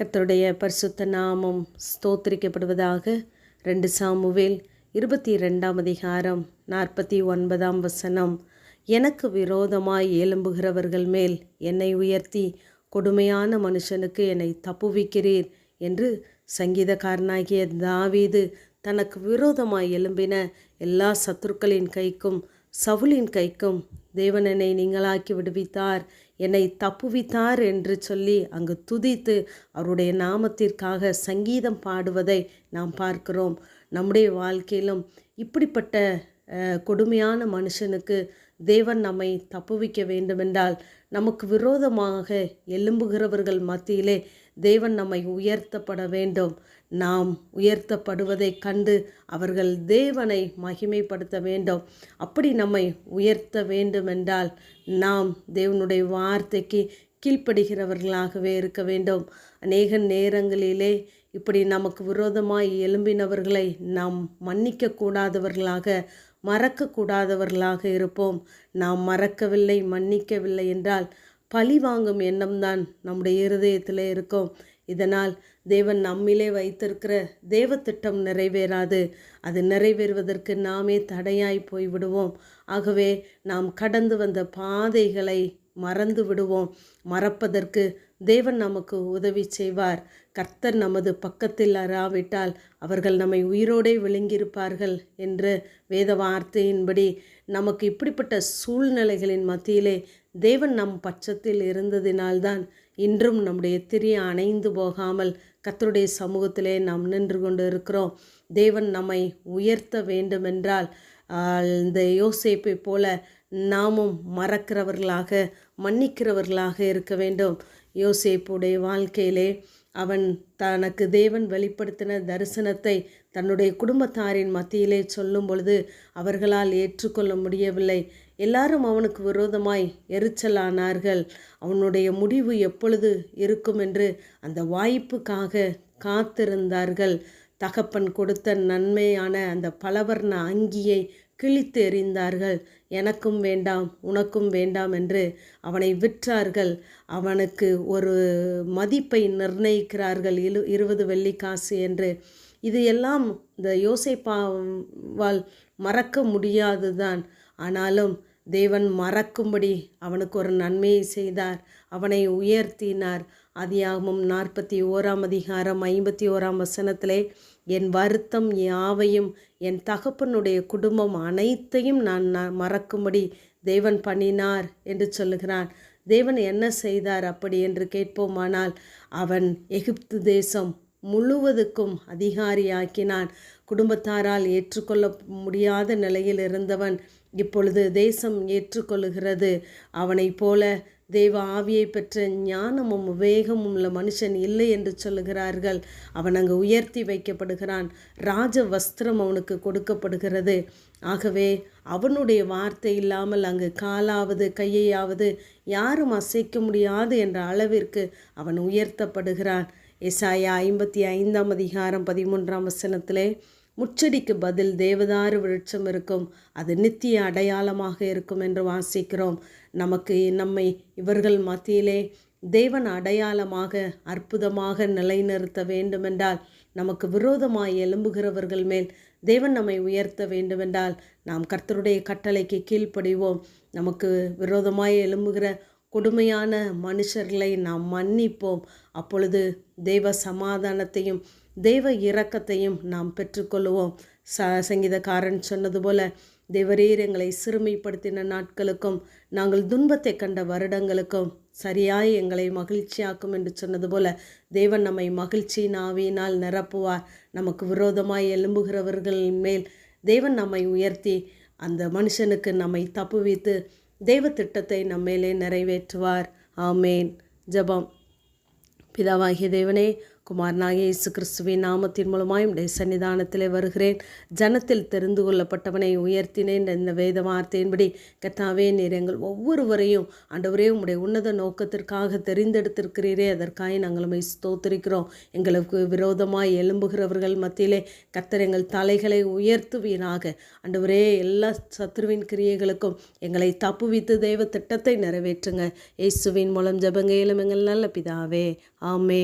கர்த்தருடைய பரிசுத்த நாமம் ஸ்தோத்திரிக்கப்படுவதாக ரெண்டு சாமுவேல் இருபத்தி ரெண்டாம் அதிகாரம் நாற்பத்தி ஒன்பதாம் வசனம். எனக்கு விரோதமாய் எலும்புகிறவர்கள் மேல் என்னை உயர்த்தி கொடுமையான மனுஷனுக்கு என்னை தப்புவிக்கிறீர் என்று சங்கீதக்காரனாகிய தாவீது தனக்கு விரோதமாய் எழும்பின எல்லா சத்துருக்களின் கைக்கும் சவுலின் கைக்கும் தேவன் என்னை நீங்களாக்கி விடுவித்தார் என்னை தப்புவித்தார் என்று சொல்லி அங்கு துதித்து அவருடைய நாமத்திற்காக சங்கீதம் பாடுவதை நாம் பார்க்கிறோம். நம்முடைய வாழ்க்கையிலும் இப்படிப்பட்ட கொடுமையான மனுஷனுக்கு தேவன் நம்மை தப்புவிக்க வேண்டுமென்றால் நமக்கு விரோதமாக எழும்புகிறவர்கள் மத்தியிலே தேவன் நம்மை உயர்த்தப்பட வேண்டும். நாம் உயர்த்தப்படுவதைக் கண்டு அவர்கள் தேவனை மகிமைப்படுத்த வேண்டும். அப்படி நம்மை உயர்த்த வேண்டுமென்றால் நாம் தேவனுடைய வார்த்தைக்கு கீழ்ப்படுகிறவர்களாகவே இருக்க வேண்டும். அநேக நேரங்களிலே இப்படி நமக்கு விரோதமாய் எழும்பினவர்களை நாம் மன்னிக்க கூடாதவர்களாக மறக்கக்கூடாதவர்களாக இருப்போம். நாம் மறக்கவில்லை மன்னிக்கவில்லை என்றால் பழி வாங்கும் எண்ணம்தான் நம்முடைய இருதயத்தில் இருக்கும். இதனால் தேவன் நம்மிலே வைத்திருக்கிற தேவ திட்டம் நிறைவேறாது. அது நிறைவேறுவதற்கு நாமே தடையாய் போய்விடுவோம். ஆகவே நாம் கடந்து வந்த பாதைகளை மறந்து விடுவோம். மறப்பதற்கு தேவன் நமக்கு உதவி செய்வார். கர்த்தர் நமது பக்கத்தில் அறாவிட்டால் அவர்கள் நம்மை உயிரோடே விழுங்கியிருப்பார்கள் என்று வேத வார்த்தையின்படி நமக்கு இப்படிப்பட்ட சூழ்நிலைகளின் மத்தியிலே தேவன் நம் பட்சத்தில் இருந்ததினால்தான் இன்றும் நம்முடைய திரியை அணைந்து போகாமல் கர்த்தருடைய சமூகத்திலே நாம் நின்று கொண்டு இருக்கிறோம் தேவன் நம்மை உயர்த்த வேண்டுமென்றால் இந்த யோசிப்பை போல நாமும் மறக்கிறவர்களாக மன்னிக்கிறவர்களாக இருக்க வேண்டும். யோசேப்புடைய வாழ்க்கையிலே அவன் தனக்கு தேவன் வெளிப்படுத்தின தரிசனத்தை தன்னுடைய குடும்பத்தாரின் மத்தியிலே சொல்லும் பொழுது அவர்களால் ஏற்றுக்கொள்ள முடியவில்லை. எல்லாரும் அவனுக்கு விரோதமாய் எரிச்சலானார்கள். அவனுடைய முடிவு எப்பொழுது இருக்கும் என்று அந்த வாய்ப்புக்காக காத்திருந்தார்கள். தகப்பன் கொடுத்த நன்மையான அந்த பலவர்ண அங்கியை கிழித்து எறிந்தார்கள். எனக்கும் வேண்டாம் உனக்கும் வேண்டாம் என்று அவனை விற்றார்கள். அவனுக்கு ஒரு மதிப்பை நிர்ணயிக்கிறார்கள். இரு இருபது வெள்ளிக்காசு என்று. இது எல்லாம் இந்த யோசைப்பாவால் மறக்க முடியாதுதான். ஆனாலும் தேவன் மறக்கும்படி அவனுக்கு ஒரு நன்மையை செய்தார். அவனை உயர்த்தினார். அதியாகமும் நாற்பத்தி ஓராம் அதிகாரம் ஐம்பத்தி ஓராம் வசனத்திலே என் வருத்தம் யாவையும் என் தகப்பனுடைய குடும்பம் அனைத்தையும் நான் மறக்கும்படி தேவன் பண்ணினார் என்று சொல்லுகிறான். தேவன் என்ன செய்தார் அப்படி என்று கேட்போமானால் அவன் எகிப்து தேசம் முழுவதுக்கும் அதிகாரியாக்கினான். குடும்பத்தாரால் ஏற்றுக்கொள்ள முடியாத நிலையில் இருந்தவன் இப்பொழுது தேசம் ஏற்றுக்கொள்ளுகிறது. அவனைப் போல தேவ ஆவியை பெற்ற ஞானமும் விவேகமும் உள்ள மனுஷன் இல்லை என்று சொல்லுகிறார்கள். அவன் அங்கு உயர்த்தி வைக்கப்படுகிறான். ராஜ வஸ்திரம் அவனுக்கு கொடுக்கப்படுகிறது. ஆகவே அவனுடைய வார்த்தை இல்லாமல் அங்கு காலாவது கையையாவது யாரும் அசைக்க முடியாது என்ற அளவிற்கு அவன் உயர்த்தப்படுகிறான். எசாயா ஐம்பத்தி ஐந்தாம் அதிகாரம் பதிமூன்றாம் வசனத்திலே முச்சடிக்கு பதில் தேவதாறு விருட்சம் இருக்கும். அது நித்திய அடையாளமாக இருக்கும் என்று வாசிக்கிறோம். நமக்கு நம்மை இவர்கள் மத்தியிலே தேவன் அடையாளமாக அற்புதமாக நிலைநிறுத்த வேண்டுமென்றால் நமக்கு விரோதமாய் எழும்புகிறவர்கள் மேல் தேவன் நம்மை உயர்த்த வேண்டுமென்றால் நாம் கர்த்தருடைய கட்டளைக்கு கீழ்ப்படிவோம். நமக்கு விரோதமாய் எழும்புகிற கொடுமையான மனுஷர்களை நாம் மன்னிப்போம். அப்பொழுது தெய்வ சமாதானத்தையும் தெய்வ இரக்கத்தையும் நாம் பெற்றுக்கொள்வோம் ச சங்கீதக்காரன் சொன்னது போல தேவரீர் எங்களை சிறுமைப்படுத்தின நாட்களுக்கும் நாங்கள் துன்பத்தை கண்ட வருடங்களுக்கும் சரியாய் எங்களை மகிழ்ச்சியாக்கும் என்று சொன்னது போல தேவன் நம்மை மகிழ்ச்சியின் ஆவியினால் நிரப்புவார். நமக்கு விரோதமாய் எழும்புகிறவர்கள் மேல் தேவன் நம்மை உயர்த்தி அந்த மனுஷனுக்கு நம்மை தப்புவித்து தெய்வ திட்டத்தை நம்மேலே நிறைவேற்றுவார். ஆமேன். ஜெபம். பிதாவாகிய தேவனே குமாரனாகிய இயேசு கிறிஸ்துவின் நாமத்தின் மூலமாய் உடைய சன்னிதானத்திலே வருகிறேன். ஜனத்தில் தெரிந்து கொள்ளப்பட்டவனை உயர்த்தினேன் இந்த வேத வார்த்தையின்படி கத்தாவே நீர் எங்கள் ஒவ்வொருவரையும் ஆண்டவரே உடைய உன்னத நோக்கத்திற்காக தெரிந்தெடுத்திருக்கிறீரே. அதற்காக நாங்கள் உம்மை ஸ்தோத்திரிக்கிறோம். எங்களுக்கு விரோதமாய் எழும்புகிறவர்கள் மத்தியிலே கத்தர் எங்கள் தலைகளை உயர்த்துவீராக. ஆண்டவரே எல்லா சத்ருவின் கிரியைகளுக்கும் எங்களை தப்புவித்து தெய்வ திட்டத்தை நிறைவேற்றுங்க. இயேசுவின் மூலம் ஜெபங்கையிலும் எங்கள் நல்ல பிதாவே. ஆமே